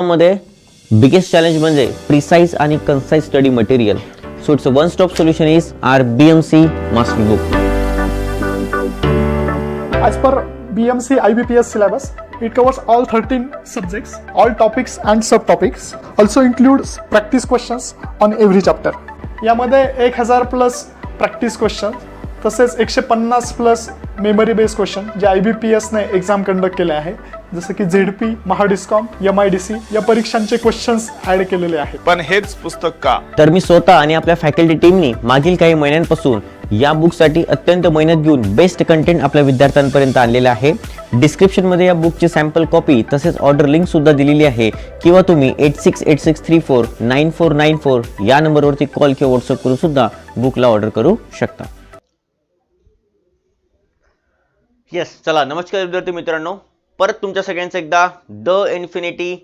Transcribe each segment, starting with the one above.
मध्ये biggest challenge म्हणजे precise आणि concise study material so it's a one stop solution is R B M C mask book as per B M C I B P S syllabus it covers all thirteen subjects all topics and sub topics also include practice questions on every chapter यामध्ये एक हजार plus practice questions तसेच एकशे पन्नास plus memory based question जे I B P एसने exam conduct केले आहे. जसं की Z P Mahadiscom M I D C या परीक्षांचे क्वेश्चन्स ॲड केलेले आहेत. पण हेच पुस्तक का? तर मी स्वतः आणि आपल्या फॅकल्टी टीमनी मागील काही महिन्यांपासून या बुकसाठी अत्यंत मेहनत घेऊन बेस्ट कंटेंट आपल्या विद्यार्थ्यांपर्यंत आणलेलं आहे. डिस्क्रिप्शनमध्ये या बुकची सॅम्पल कॉपी तसेच ऑर्डर लिंक सुद्धा दिलेली आहे. किंवा तुम्ही eight six eight six three four nine four nine four या नंबरवरती कॉल किंवा व्हॉट्सअप करून सुद्धा बुकला ऑर्डर करू शकता. येस चला नमस्कार विद्यार्थी मित्रांनो. परत तुमच्या सगळ्यांचं एकदा द इन्फिनिटी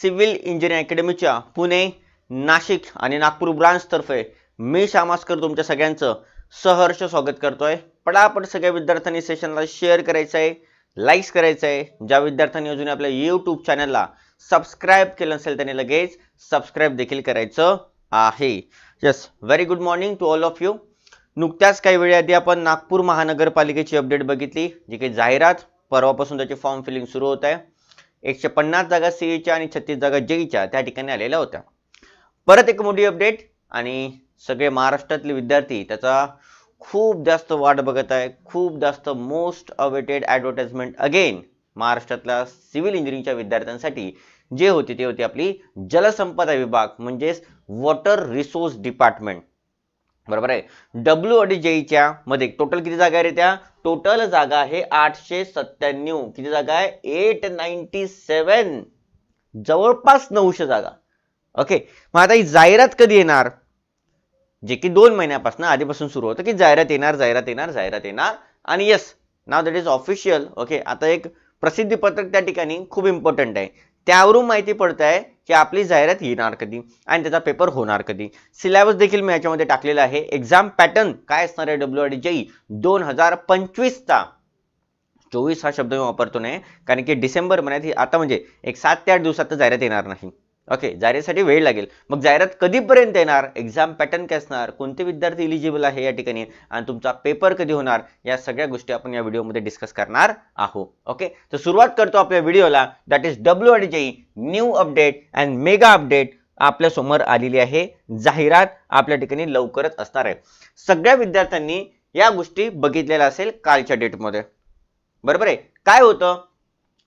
सिव्हिल इंजिनिअरिंग अकॅडमीच्या पुणे नाशिक आणि नागपूर ब्रांचतर्फे मी श्यामास्कर तुमच्या सगळ्यांचं सहर्ष स्वागत करतोय. पटापट सगळ्या विद्यार्थ्यांनी सेशनला शेअर करायचं आहे लाईक्स करायचं आहे ज्या विद्यार्थ्यांनी अजून आपल्या यूट्यूब चॅनलला सबस्क्राईब केलं नसेल त्यांनी लगेच सबस्क्राईब देखील करायचं आहे. Yes very good morning to all of you नुकत्याच काही वेळेआधी आपण नागपूर महानगरपालिकेची अपडेट बघितली जी काही जाहिरात परवापासून त्याचे फॉर्म फिलिंग सुरू होत आहे. एकशे पन्नास जागा सीईच्या आणि छत्तीस जागा जेईच्या त्या ठिकाणी आलेल्या होत्या. परत एक मोठी अपडेट आणि सगळे महाराष्ट्रातले विद्यार्थी त्याचा खूप जास्त वाट बघत आहे. खूप जास्त मोस्ट अवेटेड ॲडव्हर्टाइजमेंट अगेन महाराष्ट्रातल्या सिव्हिल इंजिनिअरिंगच्या विद्यार्थ्यांसाठी जे होती ते होती आपली जलसंपदा विभाग म्हणजेच वॉटर रिसोर्स डिपार्टमेंट बरोबर आहे. डब्ल्यू आणि जेईच्या मध्ये टोटल किती जागा आहे रे त्या? टोटल जागा आहे आठशे सत्त्याण्णव. किती जागा आहे? एट नाईन्टी सेवन जवळपास नऊशे जागा. ओके मग आता ही जाहिरात कधी येणार? जे की दोन महिन्यापासून आधीपासून सुरू होतं की जाहिरात येणार जाहिरात येणार जाहिरात येणार. आणि येस नाव दॅट इज ऑफिशियल ओके आता एक प्रसिद्धी पत्रक त्या ठिकाणी खूप इम्पॉर्टंट आहे. त्यावरून माहिती पडत आहे की आपली जाहिरात येणार कधी आणि त्याचा पेपर होणार कधी. सिलेबस देखील मी याच्यामध्ये टाकलेला आहे. एक्झाम पॅटर्न काय असणार आहे डब्ल्यू आर डी जेई दोन हजार पंचवीसचा चोवीस हा शब्द मी वापरतो नाही कारण की डिसेंबर महिन्यात ही आता म्हणजे एक सात ते आठ दिवसात तर जाहिरात येणार नाही. ओके जाहिरातीसाठी वेळ लागेल. मग जाहिरात कधीपर्यंत येणार? एक्झाम पॅटर्न काय असणार? कोणते विद्यार्थी इलिजिबल आहे या ठिकाणी? आणि तुमचा पेपर कधी होणार? या सगळ्या गोष्टी आपण या व्हिडिओमध्ये डिस्कस करणार आहोत. ओके तर सुरुवात करतो आपल्या व्हिडिओला दॅट इज डब्ल्यू आणि JE new update and mega update आपल्यासमोर आलेली आहे. जाहिरात आपल्या ठिकाणी लवकरच असणार आहे. सगळ्या विद्यार्थ्यांनी या गोष्टी बघितलेल्या असेल कालच्या डेटमध्ये बरोबर आहे? काय होतं?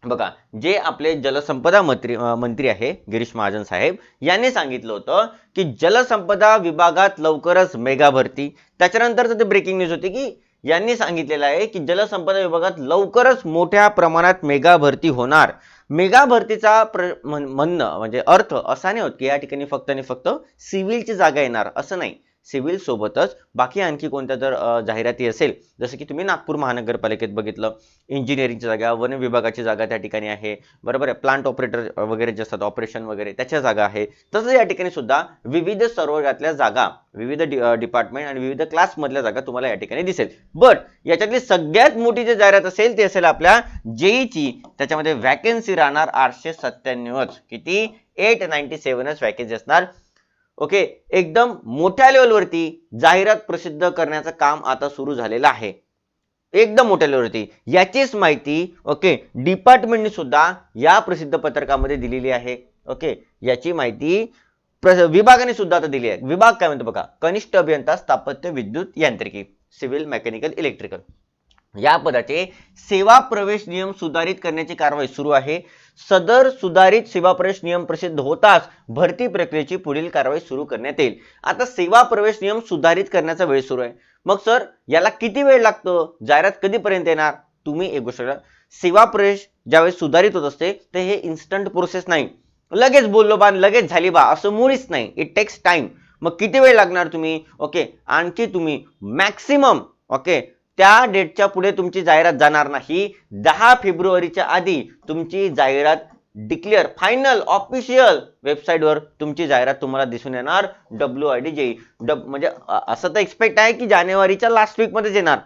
बघा जे आपले जलसंपदा मंत्री मंत्री आहे गिरीश महाजन साहेब यांनी सांगितलं होतं की जलसंपदा विभागात लवकरच मेगा भरती. त्याच्यानंतर ते ब्रेकिंग न्यूज होती की यांनी सांगितलेलं आहे की जलसंपदा विभागात लवकरच मोठ्या प्रमाणात मेगा भरती होणार. मेगा भरतीचा प्र म्हणणं म्हणजे अर्थ असा नाही होत की या ठिकाणी फक्त आणि फक्त सिव्हिलची जागा येणार असं नाही. सिव्हिल सोबतच बाकी आणखी कोणत्या जर जाहिराती असेल जसं की तुम्ही नागपूर महानगरपालिकेत बघितलं इंजिनिअरिंगची जागा वन विभागाची जागा त्या ठिकाणी आहे बरोबर आहे प्लांट ऑपरेटर वगैरे जे असतात ऑपरेशन वगैरे त्याच्या जागा आहे तसंच या ठिकाणी सुद्धा विविध सरोवरातल्या जागा विविध डिपार्टमेंट आणि विविध क्लासमधल्या जागा तुम्हाला या ठिकाणी दिसेल. बट याच्यातली सगळ्यात मोठी जी जाहिरात असेल ती असेल आपल्या जेईची. त्याच्यामध्ये व्हॅकन्सी राहणार आठशे सत्त्याण्णवच. किती? एट नाईन्टी सेव्हनच व्हॅकन्सी असणार. ओके? एकदम मोठ्या लेवलवरती जाहिरात प्रसिद्ध करण्याचं काम आता सुरू झालेलं आहे. एकदम मोठ्या लेवलवरती. याचीच माहिती ओके डिपार्टमेंटने सुद्धा या प्रसिद्ध पत्रकामध्ये दिलेली आहे. ओके? याची माहिती विभागाने सुद्धा आता दिली आहे. विभाग काय म्हणतो बघा? कनिष्ठ अभियंता स्थापत्य विद्युत यांत्रिकी सिव्हिल मेकॅनिकल इलेक्ट्रिकल. या पदाचे सेवा प्रवेश नियम सुधारित करण्याची कारवाई सुरू आहे. सदर सुधारित सेवा प्रवेश नियम प्रसिद्ध होताच भरती प्रक्रियेची पुढील कारवाई सुरू करण्यात येईल. आता सेवा प्रवेश नियम सुधारित करण्याचा वेळ सुरू आहे. मग सर याला किती वेळ लागतो? जाहिरात कधीपर्यंत येणार? तुम्ही एक गोष्ट सेवा प्रवेश ज्यावेळेस सुधारित होत असते तर हे इन्स्टंट प्रोसेस नाही. लगेच बोललो बा लगेच झाली बा असं मुळीच नाही. इट टेक्स टाइम मग किती वेळ लागणार तुम्ही? ओके आणखी तुम्ही मॅक्सिमम ओके त्या डेटच्या पुढे तुमची जाहिरात जाणार नाही. दहा फेब्रुवारीच्या आधी तुमची जाहिरात डिक्लेअर फायनल ऑफिशियल वेबसाईटवर तुमची जाहिरात तुम्हाला दिसून येणार. डब्ल्यू आय डी जेई डब म्हणजे असं तर एक्सपेक्ट आहे की जानेवारीच्या लास्ट वीकमध्येच येणार.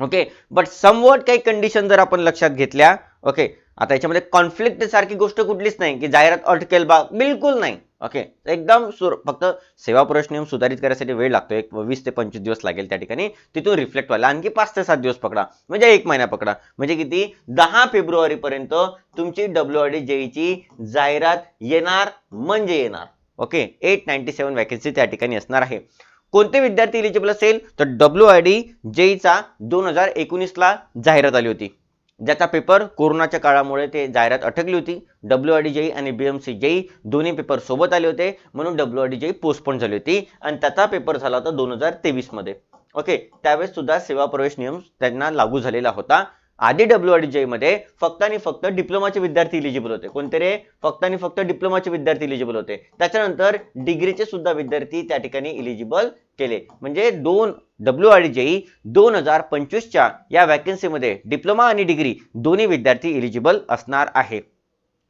ओके बट समवट काही कंडिशन जर आपण लक्षात घेतल्या ओके आता याच्यामध्ये कॉन्फ्लिक्ट सारखी गोष्ट कुठलीच नाही की जाहिरात अटकेल बा बिलकुल नाही. ओके एकदम सुर फक्त सेवा पुरुष नियम सुधारित करायसाठी वेळ लागतो. एक वीस ते पंचवीस दिवस लागेल त्या ठिकाणी. तिथून रिफ्लेक्ट व्हायला. आणखी पाच ते सात दिवस पकडा. म्हणजे एक महिना पकडा. म्हणजे किती? दहा फेब्रुवारीपर्यंत तुमची डब्ल्यू आर डी जेईची जाहिरात येणार म्हणजे येणार. Okay eight ninety seven vacancy त्या ठिकाणी असणार आहे. कोणते विद्यार्थी इलिजिबल असेल? तर डब्ल्यू आय डी जेईचा दोन हजार एकोणीसला जाहिरात आली होती. ज्याचा पेपर कोरोनाच्या काळामुळे ते जाहिरात अटकली होती. डब्ल्यू आर डी जेई आणि बीएमसी जेई दोन्ही पेपर सोबत आले होते. म्हणून W R D JE postpone झाली होती. आणि त्याचा पेपर झाला होता दोन हजार तेवीसमध्ये ओके त्यावेळेस सुद्धा सेवा प्रवेश नियम त्यांना लागू झालेला होता. आधी डब्ल्यू आर डी मध्ये फक्त आणि फक्त डिप्लोमाचे विद्यार्थी इलिजिबल होते. कोणते रे? फक्त आणि फक्त डिप्लोमाचे विद्यार्थी इलिजिबल होते. त्याच्यानंतर डिग्रीचे सुद्धा विद्यार्थी त्या ठिकाणी इलिजिबल केले. म्हणजे दोन डब्ल्यू आर डी जेई दोन हजार पंचवीसच्या या वॅकन्सीमध्ये डिप्लोमा आणि डिग्री दोन्ही विद्यार्थी इलिजिबल असणार आहे.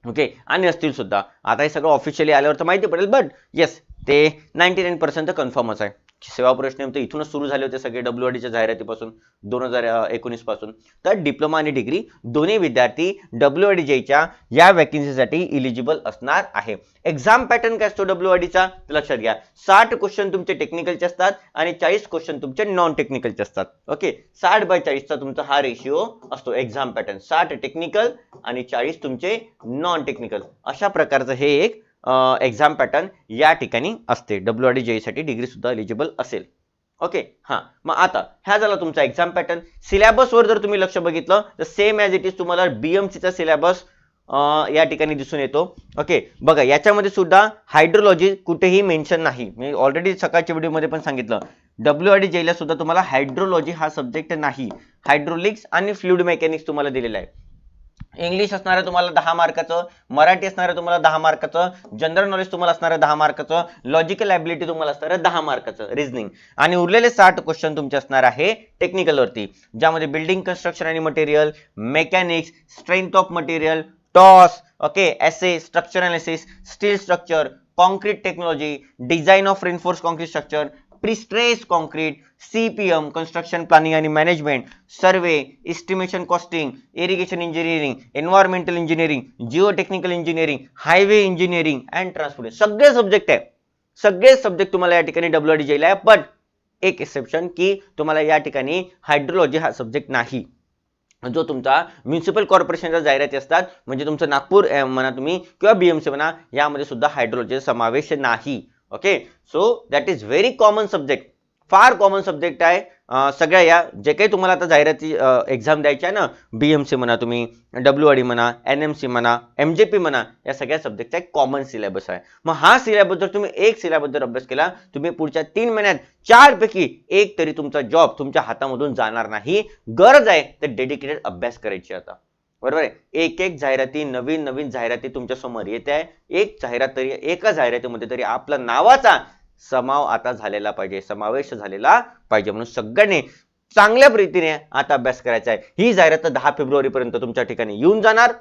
ओके आणि असतील सुद्धा. आता हे सगळं ऑफिशियली आल्यावर तर माहिती पडेल बट येस ते नाईन्टी नाईन पर्सेंट कन्फर्मच आहे. सेवा प्रश्न तर इथूनच सुरू झाले होते सगळे डब्ल्यू च्या जाहिरातीपासून दोन हजार एकोणीसपासून तर डिप्लोमा आणि डिग्री दोन्ही विद्यार्थी डब्ल्यू डी जेच्या या वॅकन्सीसाठी इलिजिबल असणार आहे. एक्झाम पॅटर्न काय असतो डब्ल्यू चा? लक्षात घ्या. साठ क्वेश्चन तुमचे टेक्निकलचे असतात आणि चाळीस क्वेश्चन तुमचे नॉन टेक्निकलचे असतात. ओके साठ बाय चाळीसचा तुमचा हा रेशिओ असतो एक्झाम पॅटर्न साठ टेक्निकल आणि चाळीस तुमचे नॉन टेक्निकल अशा प्रकारचं हे एक एक्झाम पॅटर्न या ठिकाणी असते. डब्ल्यू डी जेई साठी डिग्री सुद्धा एलिजिबल असेल. ओके हा. मग आता ह्या झाला तुमचा एक्झाम पॅटर्न सिलेबसवर जर तुम्ही लक्ष बघितलं तर सेम ॲज इट इज तुम्हाला बीएमसीचा सिलेबस या ठिकाणी दिसून येतो. ओके बघा याच्यामध्ये सुद्धा हायड्रोलॉजी कुठेही मेन्शन नाही. मी ऑलरेडी सकाळच्या व्हिडिओमध्ये पण सांगितलं. डब्ल्यू आर डी जेला सुद्धा तुम्हाला हायड्रोलॉजी हा सब्जेक्ट नाही. हायड्रोलिक्स आणि फ्लुइड मेकॅनिक्स तुम्हाला दिलेला आहे. इंग्लिश असणार आहे तुम्हाला दहा मार्काचं मराठी असणार आहे तुम्हाला दहा मार्काचं जनरल नॉलेज तुम्हाला असणार आहे दहा मार्काचं लॉजिकल ॲबिलिटी तुम्हाला असणार आहे दहा मार्काचं रिझनिंग आणि उरलेले साठ क्वेश्चन तुमचे असणार आहे टेक्निकलवरती ज्यामध्ये बिल्डिंग कन्स्ट्रक्शन आणि material mechanics strength of material TOS okay SA structure analysis steel structure concrete technology design of reinforce concrete structure prestress concrete CPM construction planning आणि management survey estimation costing irrigation engineering environmental engineering geo technical engineering highway engineering and transport सगळे subject आहे. सगळे subject तुम्हाला या ठिकाणी W D जेला आहे. पण एक एक्सेप्शन की तुम्हाला या ठिकाणी हायड्रोलॉजी हा सब्जेक्ट नाही. जो तुमचा म्युन्सिपल कॉर्पोरेशनच्या जाहिराती असतात म्हणजे तुमचं नागपूर म्हणा तुम्ही किंवा बीएमसी म्हणा यामध्ये सुद्धा हायड्रोलॉजीचा समावेश नाही. Okay so that is very common subject फार कॉमन सब्जेक्ट आहे. सगळ्या या जे काही तुम्हाला आता जाहिराती एक्झाम द्यायची आहे ना बीएमसी म्हणा तुम्ही डब्ल्यू डी म्हणा एन एम सी म्हणा एम जे पी म्हणा या सगळ्या सब्जेक्टचा एक कॉमन सिलेबस आहे. मग हा सिलेबस जर तुम्ही एक सिलेबस जर अभ्यास केला तुम्ही पुढच्या तीन महिन्यात चार पैकी एक तरी तुमचा जॉब तुमच्या हातामधून जाणार नाही. गरज आहे तर डेडिकेटेड अभ्यास करायची आता. बरोबर आहे? एक एक जाहिराती नवीन नवीन जाहिराती तुमच्यासमोर येते आहे. एक जाहिरात तरी एका जाहिरातीमध्ये तरी आपला नावाचा समाव आता झालेला पाहिजे समावेश झालेला पाहिजे म्हणून सगळ्यांनी चांगल्या रीतीने आता अभ्यास करायचा आहे. ही जाहिरात दहा फेब्रुवारी पर्यंत तुमच्या ठिकाणी येऊन जाणार.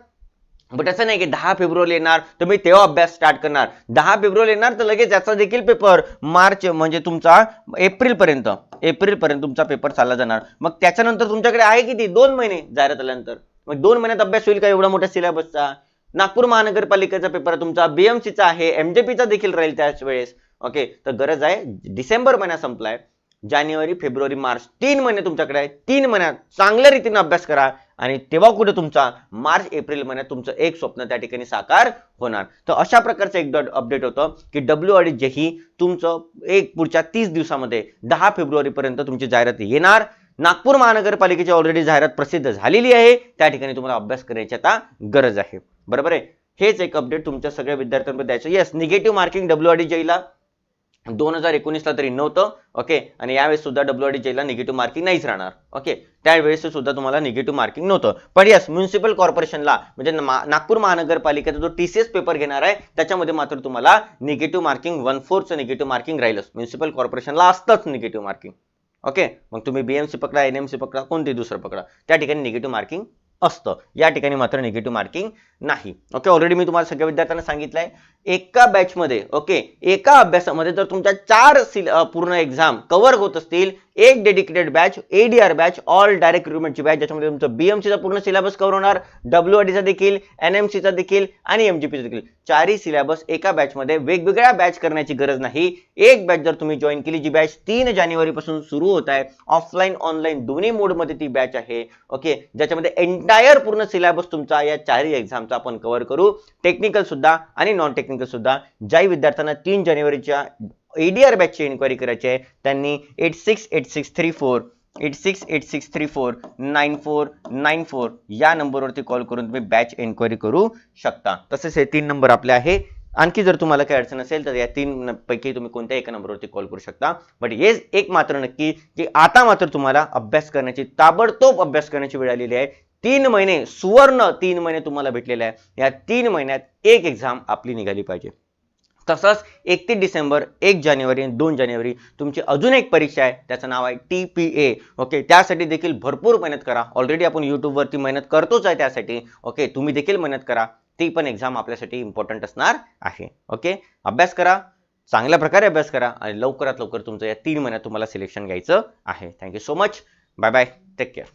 बट असं नाही की दहा फेब्रुवारी येणार तुम्ही तेव्हा अभ्यास स्टार्ट करणार. दहा फेब्रुवारी येणार तर लगेच याचा देखील पेपर मार्च म्हणजे तुमचा एप्रिल पर्यंत एप्रिल पर्यंत तुमचा पेपर चालला जाणार. मग त्याच्यानंतर तुमच्याकडे आहे किती? दोन महिने जाहिरात आल्यानंतर. मग दोन महिन्यात अभ्यास होईल का एवढा मोठ्या सिलेबसचा नागपूर महानगरपालिकेचा पेपर तुमचा बीएमसीचा आहे एमजेपीचा देखील राहील त्याच वेळेस. ओके तर गरज आहे डिसेंबर महिना संपलाय. जानेवारी फेब्रुवारी मार्च तीन महिने तुमच्याकडे आहे तीन महिन्यात चांगल्या रीतीने अभ्यास करा आणि तेव्हा कुठे तुमचा मार्च एप्रिल महिन्यात तुमचं एक स्वप्न त्या ठिकाणी साकार होणार. तर अशा प्रकारचं एक अपडेट होतं की डब्ल्यू आर जेही तुमचं एक पुढच्या तीस दिवसामध्ये दहा फेब्रुवारीपर्यंत तुमची जाहिरात येणार. नागपूर महानगरपालिकेची ऑलरेडी जाहिरात प्रसिद्ध झालेली आहे. त्या ठिकाणी तुम्हाला अभ्यास करायची आता गरज आहे. बरोबर आहे? हेच एक अपडेट तुमच्या सगळ्या विद्यार्थ्यांमध्ये द्यायचं yes negative marking W R D जेला दोन हजार एकोणीसला तरी नव्हतं. ओके आणि यावेळेस सुद्धा डब्ल्यू डी जेला निगेटिव्ह मार्किंग नाहीच राहणार. ओके त्यावेळेस सुद्धा तुम्हाला निगेटिव्ह मार्किंग नव्हतं. पण यस म्युन्सिपल कॉर्पोरेशनला म्हणजे नागपूर महानगरपालिकेचा जो टी सी एस पेपर घेणार आहे त्याच्यामध्ये मात्र तुम्हाला निगेटिव्ह मार्किंग वन फोरचं निगेटिव्ह मार्किंग राहीलच. म्युन्सिपल कॉर्पोरेशनला असतंच निगेटिव्ह मार्किंग ओके? मग तुम्ही बीएमसी पकडा एनएमसी पकडा कोणते दुसरं पकडा. त्या ठिकाणी निगेटिव्ह मार्किंग असतं. या ठिकाणी मात्र निगेटिव्ह मार्किंग नाही. ओके? ऑलरेडी मी तुम्हाला सगळ्या विद्यार्थ्यांना सांगितलंय. एका बॅचमध्ये ओके? एका अभ्यासामध्ये जर तुमच्या चार सिल पूर्ण एक्झाम कव्हर होत असतील एक dedicated batch ADR batch all direct रिक्रुटमेंटची batch ज्याच्यामध्ये तुमचं बीएमसीचा पूर्ण सिलेबस कव्हर होणार डब्ल्यू चा देखील एनएमसीचा देखील आणि एमजीपीचा देखील. चारही सिलेबस एका बॅचमध्ये वेगवेगळ्या बॅच करण्याची गरज नाही. एक बॅच जर तुम्ही जॉईन केली जी बॅच तीन जानेवारी पासून सुरू होत आहे ऑफलाईन ऑनलाईन दोन्ही मोडमध्ये ती बॅच आहे ओके ज्याच्यामध्ये एंटायर पूर्ण सिलेबस तुमचा या चारही एक्झामचा आपण कव्हर करू. टेक्निकल सुद्धा आणि नॉन टेक्निकल सुद्धा. ज्याही विद्यार्थ्यांना तीन जानेवारीच्या एडीआर बॅचची इन्क्वायरी करायची आहे. त्यांनी eight six eight six three four eight six eight six three four nine four nine four या नंबरवरती कॉल करून तुम्ही बॅच एन्क्वायरी करू शकता. तसेच हे तीन नंबर आपले आहे. आणखी जर तुम्हाला काही अडचण असेल तर या तीन पैकी तुम्ही कोणत्या एका नंबरवरती कॉल करू शकता. बट हे एक मात्र नक्की की आता मात्र तुम्हाला अभ्यास करण्याची ताबडतोब अभ्यास करण्याची वेळ आलेली आहे. तीन महिने सुवर्ण तीन महिने तुम्हाला भेटलेले आहे. या तीन महिन्यात एक एक्झाम आपली निघाली पाहिजे. तसंच एकतीस डिसेंबर एक जानेवारी आणि दोन जानेवारी तुमची अजून एक परीक्षा आहे. त्याचं नाव आहे टी पी ए. ओके त्यासाठी देखील भरपूर मेहनत करा. ऑलरेडी आपण यूट्यूबवरती मेहनत करतोच आहे त्यासाठी. ओके तुम्ही देखील मेहनत करा. ती पण एक्झाम आपल्यासाठी इम्पॉर्टंट असणार आहे. ओके अभ्यास करा. चांगल्या प्रकारे अभ्यास करा आणि लवकरात लवकर तुमचं या तीन महिन्यात तुम्हाला सिलेक्शन घ्यायचं आहे. Thank you so much bye bye take care